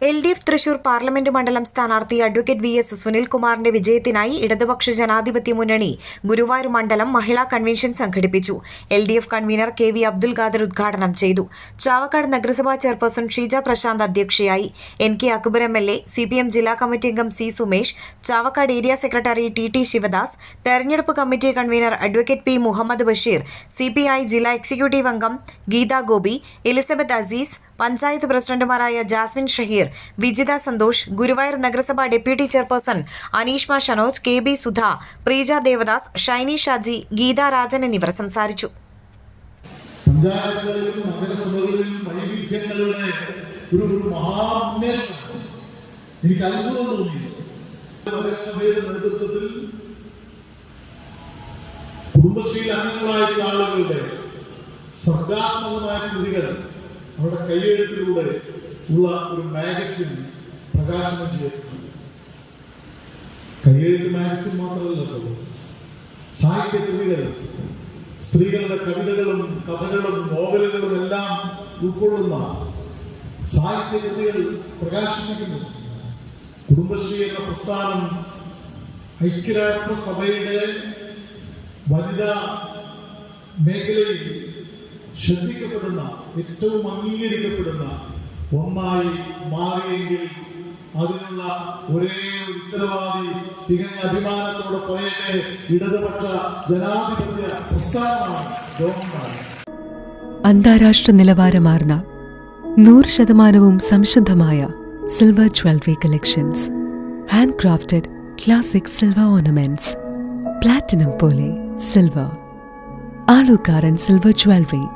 L D F Thrissur parliament മണ്ഡലം സ്ഥാനാർത്ഥി advocate V S സുനിൽകുമാറിന്റെ വിജയത്തിനായി ഇടതുപക്ഷ ജനാധിപത്യ മുന്നണി ഗുരുവായൂർ മണ്ഡലം മഹിളാ കൺവെൻഷൻ സംഘടിപ്പിച്ചു. L D F convener K V Abdul Khader ഉദ്ഘാടനം ചെയ്തു. ചാവക്കാട് നഗരസഭാ ചെയർപേഴ്സൺ ഷീജ പ്രശാന്ത് അധ്യക്ഷയായി. N K Akbar M L A C P M ജില്ലാ കമ്മിറ്റി അംഗം C Sumesh Chavakkad area secretary T T Sivadas തെരഞ്ഞെടുപ്പ് committee convener advocate P Muhammad Basheer C P I ജില്ലാ executive അംഗം Geetha Gopi Elizabeth Azeez panchayat പ്രസിഡന്റുമാരായ ജാസ്മിൻ ഷഹീർ വിജിത സന്തോഷ് ഗുരുവായൂർ നഗരസഭ deputy chairperson Aneeshma Shanoj K B Sudha Preeja Devadas Shiny Shaji Geetha Rajan എന്നിവർ സംസാരിച്ചു. എനിക്ക് അത്ഭുതം തോന്നി നഗരസഭയുടെ നേതൃത്വത്തിൽ കുടുംബശ്രീ അംഗങ്ങളായിട്ടുള്ള ആളുകളുടെ സർഗാത്മകമായ കൃതികൾ അവരുടെ കയ്യെഴുത്തിലൂടെ ഉള്ള ഒരു മാഗസിൻ പ്രകാശനം ചെയ്തിട്ടുണ്ട്. കയ്യെഴുത്ത് മാഗസിൻ മാത്രമല്ലല്ലോ സാഹിത്യ കൃതികൾ സ്ത്രീകളുടെ കവിതകളും കഥകളും നോവലുകളും എല്ലാം ഉൾക്കൊള്ളുന്ന സാഹിത്യ കൃതികൾ പ്രകാശിപ്പിക്കുന്നു. കുടുംബശ്രീ എന്ന പ്രസ്ഥാനം ഐക്യരാഷ്ട്രസഭയുടെ വനിതാ മേഖലയിൽ ശ്രദ്ധിക്കപ്പെടുന്ന ഏറ്റവും അംഗീകരിക്കപ്പെടുന്ന ഒന്നായി മാറിയെങ്കിൽ അതിനുള്ള ഒരേ ഉത്തരവാദി തികഞ്ഞ അഭിമാനത്തോടെ പറയട്ടെ ഇടതുപക്ഷ ജനാധിപത്യ പ്രസ്ഥാനമാണ് അന്താരാഷ്ട്ര നിലവാരമാർന്ന നൂറ് ശതമാനവും സംശുദ്ധമായ silver jewellery collections. Hand crafted classic silver ornaments. Platinum പോലെ silver. Alukkaran silver jewellery.